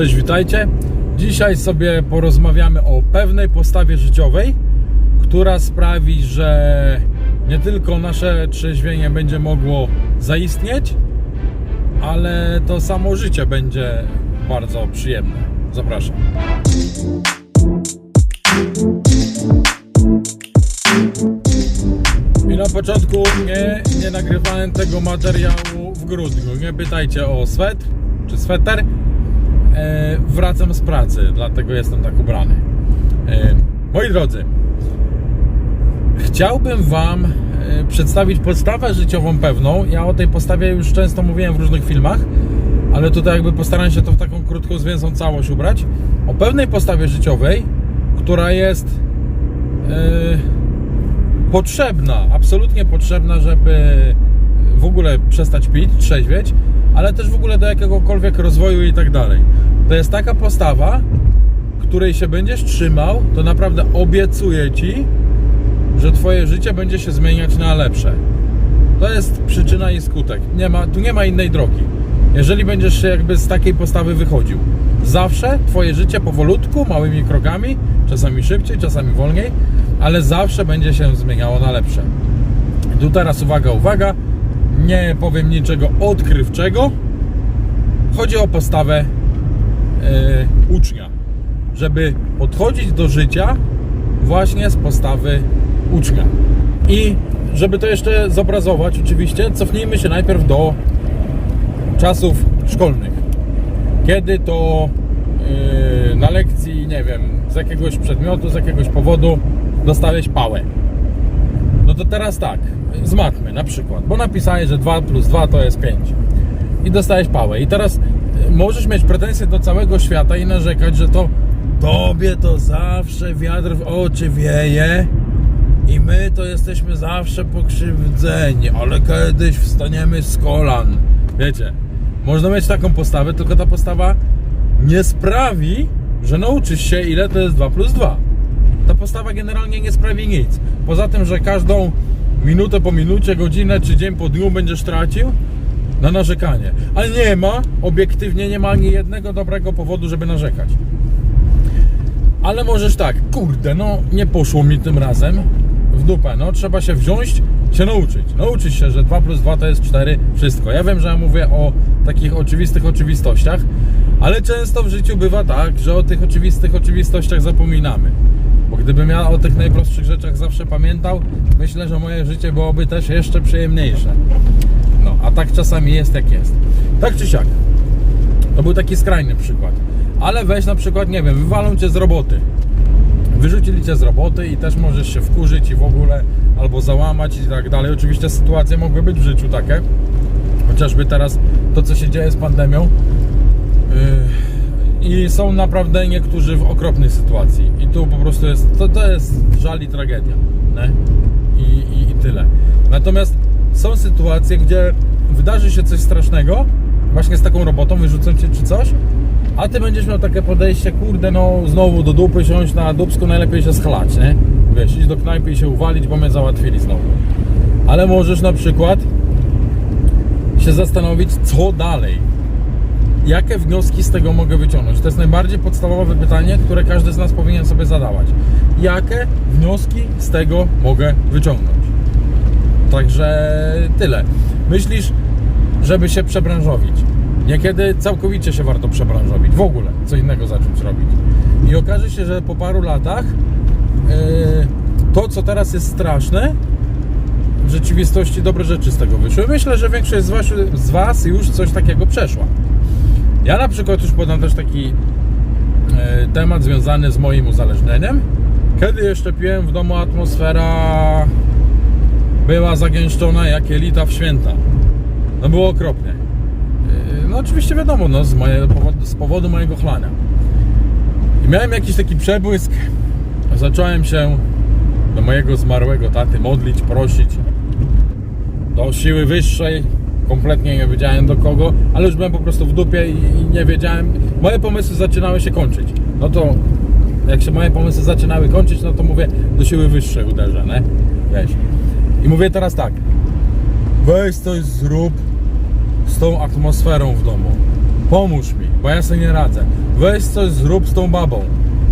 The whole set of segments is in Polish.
Cześć, witajcie. Dzisiaj sobie porozmawiamy o pewnej postawie życiowej, która sprawi, że nie tylko nasze trzeźwienie będzie mogło zaistnieć, ale to samo życie będzie bardzo przyjemne. Zapraszam. I na początku nie, nie nagrywałem tego materiału w grudniu. Nie pytajcie o swetr czy sweter. Wracam z pracy, dlatego jestem tak ubrany. E, moi drodzy, chciałbym Wam e, przedstawić podstawę życiową pewną. Ja o tej postawie już często mówiłem w różnych filmach, ale tutaj jakby postaram się to w taką krótką, zwięzłą całość ubrać. O pewnej postawie życiowej, która jest e, potrzebna, absolutnie potrzebna, żeby w ogóle przestać pić, trzeźwieć, ale też w ogóle do jakiegokolwiek rozwoju i tak dalej. To jest taka postawa, której się będziesz trzymał, to naprawdę obiecuję Ci, że Twoje życie będzie się zmieniać na lepsze. To jest przyczyna i skutek. Nie ma, tu nie ma innej drogi. Jeżeli będziesz się jakby z takiej postawy wychodził, zawsze Twoje życie powolutku, małymi krokami, czasami szybciej, czasami wolniej, ale zawsze będzie się zmieniało na lepsze. Tu teraz uwaga, uwaga, nie powiem niczego odkrywczego. Chodzi o postawę e, ucznia, żeby podchodzić do życia właśnie z postawy ucznia. I żeby to jeszcze zobrazować, oczywiście, cofnijmy się najpierw do czasów szkolnych. Kiedy to yy, na lekcji, nie wiem, z jakiegoś przedmiotu, z jakiegoś powodu dostałeś pałę. No to teraz tak, z matmy na przykład, bo napisałeś, że 2 plus 2 to jest 5 i dostałeś pałę. I teraz y, możesz mieć pretensje do całego świata i narzekać, że to tobie to zawsze wiatr w oczy wieje i my to jesteśmy zawsze pokrzywdzeni, ale kiedyś wstaniemy z kolan. Wiecie, można mieć taką postawę, tylko ta postawa nie sprawi, że nauczysz się ile to jest 2 plus 2 ta postawa generalnie nie sprawi nic. Poza tym, że każdą minutę po minucie, godzinę czy dzień po dniu będziesz tracił na narzekanie. Ale nie ma, obiektywnie nie ma ani jednego dobrego powodu, żeby narzekać. Ale możesz tak, kurde, no nie poszło mi tym razem w dupę, no trzeba się wziąć, się nauczyć. Nauczyć się, że 2 plus 2 to jest 4, wszystko. Ja wiem, że ja mówię o takich oczywistych oczywistościach, ale często w życiu bywa tak, że o tych oczywistych oczywistościach zapominamy. Bo gdybym ja o tych najprostszych rzeczach zawsze pamiętał, myślę, że moje życie byłoby też jeszcze przyjemniejsze. No, a tak czasami jest jak jest. Tak czy siak. To był taki skrajny przykład. Ale weź na przykład, nie wiem, wywalą cię z roboty. Wyrzucili cię z roboty i też możesz się wkurzyć i w ogóle albo załamać i tak dalej. Oczywiście sytuacje mogły być w życiu takie. Chociażby teraz to, co się dzieje z pandemią. Yy, I są naprawdę niektórzy w okropnej sytuacji. I tu po prostu jest, to, to jest żal i tragedia. Nie? I, i, I tyle. Natomiast są sytuacje, gdzie wydarzy się coś strasznego, właśnie z taką robotą, wyrzucą cię czy coś, a ty będziesz miał takie podejście, kurde, no znowu do dupy siąść na dupsku, najlepiej się schlać, nie? Wiesz, iść do knajpy i się uwalić, bo mnie załatwili znowu. Ale możesz na przykład się zastanowić, co dalej. Jakie wnioski z tego mogę wyciągnąć? To jest najbardziej podstawowe pytanie, które każdy z nas powinien sobie zadawać. Jakie wnioski z tego mogę wyciągnąć? Także tyle. Myślisz, żeby się przebranżowić. Niekiedy całkowicie się warto przebranżowić. W ogóle co innego zacząć robić. I okaże się, że po paru latach yy, to, co teraz jest straszne, w rzeczywistości dobre rzeczy z tego wyszły. Myślę, że większość z was, z was już coś takiego przeszła. Ja na przykład już podam też taki e, temat związany z moim uzależnieniem. Kiedy jeszcze piłem w domu atmosfera była zagęszczona jak jelita w święta. No było okropnie. E, No oczywiście wiadomo, no, z, moje, z powodu mojego chlania. I miałem jakiś taki przebłysk. Zacząłem się do mojego zmarłego taty modlić, prosić do siły wyższej. Kompletnie nie wiedziałem do kogo, ale już byłem po prostu w dupie i, nie wiedziałem. Moje pomysły zaczynały się kończyć. No to jak się moje pomysły zaczynały kończyć, no to mówię, do siły wyższej uderzę, nie? Weź. I mówię teraz tak. Weź coś zrób z tą atmosferą w domu. pomóż mi, bo ja sobie nie radzę. Weź coś zrób z tą babą.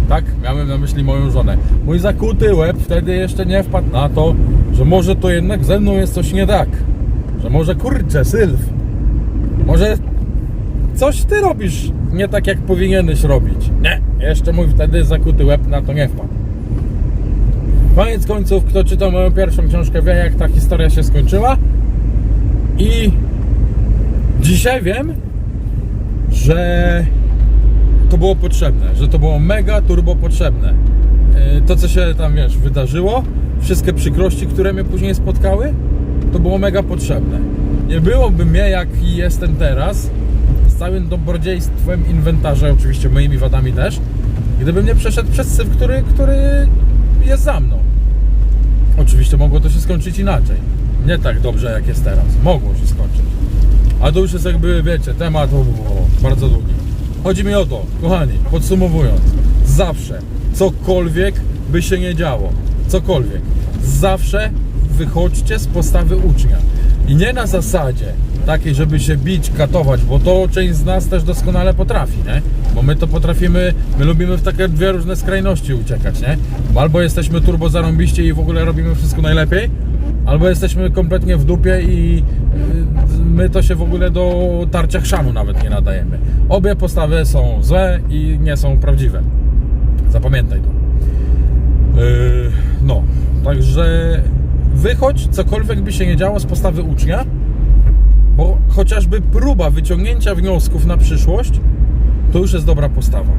Tak? Miałem na myśli moją żonę. Mój zakuty łeb wtedy jeszcze nie wpadł na to, że może to jednak ze mną jest coś nie tak. Że może kurczę, Sylw, może coś ty robisz nie tak jak powinieneś robić. Nie, jeszcze mój wtedy zakuty łeb na to nie wpadł. Koniec końców, kto czytał moją pierwszą książkę wie jak ta historia się skończyła i dzisiaj wiem, że to było potrzebne, że to było mega turbo potrzebne. Yy, To, co się tam, wiesz, wydarzyło, wszystkie przykrości, które mnie później spotkały, to było mega potrzebne. Nie byłoby mnie, jak jestem teraz, z całym dobrodziejstwem inwentarza, oczywiście moimi wadami też, gdybym nie przeszedł przez syf, który, który jest za mną. Oczywiście mogło to się skończyć inaczej. Nie tak dobrze, jak jest teraz. Mogło się skończyć. A to już jest jakby, wiecie, temat o, bardzo długi. Chodzi mi o to, kochani, podsumowując, zawsze, cokolwiek by się nie działo, cokolwiek, zawsze wychodźcie z postawy ucznia. I nie na zasadzie takiej, żeby się bić, katować, bo to część z nas też doskonale potrafi, nie? Bo my to potrafimy, my lubimy w takie dwie różne skrajności uciekać, nie? Bo albo jesteśmy turbo zarąbiście i w ogóle robimy wszystko najlepiej, albo jesteśmy kompletnie w dupie i y, my to się w ogóle do tarcia chrzanu nawet nie nadajemy. Obie postawy są złe i nie są prawdziwe. Zapamiętaj to. Yy, no, także wychodź, cokolwiek by się nie działo z postawy ucznia, bo chociażby próba wyciągnięcia wniosków na przyszłość to już jest dobra postawa.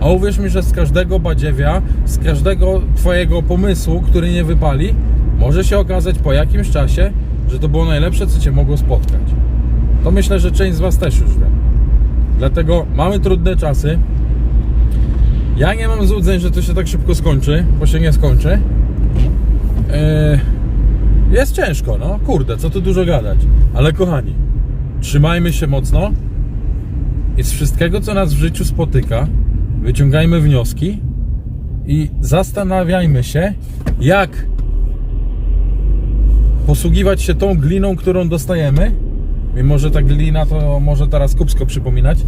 A uwierz mi, że z każdego badziewia, z każdego Twojego pomysłu, który nie wypali, może się okazać po jakimś czasie, że to było najlepsze, co Cię mogło spotkać. To myślę, że część z Was też już wie. Dlatego mamy trudne czasy. Ja nie mam złudzeń, że to się tak szybko skończy, bo się nie skończy. Eee, jest ciężko, no kurde, co tu dużo gadać. Ale kochani, trzymajmy się mocno i z wszystkiego, co nas w życiu spotyka, wyciągajmy wnioski i zastanawiajmy się, jak posługiwać się tą gliną, którą dostajemy. Mimo, że ta glina to może teraz kupsko przypominać,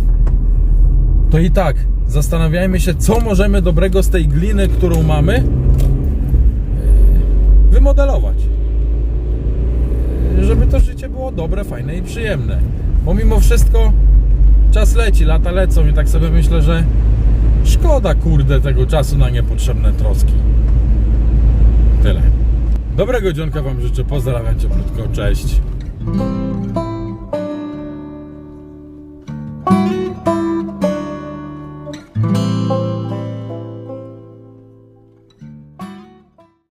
to i tak zastanawiajmy się, co możemy dobrego z tej gliny, którą mamy, wymodelować. Yy, Żeby to życie było dobre, fajne i przyjemne. Bo mimo wszystko czas leci, lata lecą i tak sobie myślę, że szkoda kurde tego czasu na niepotrzebne troski. Tyle. Dobrego dzionka Wam życzę, pozdrawiam cieplutko, cześć.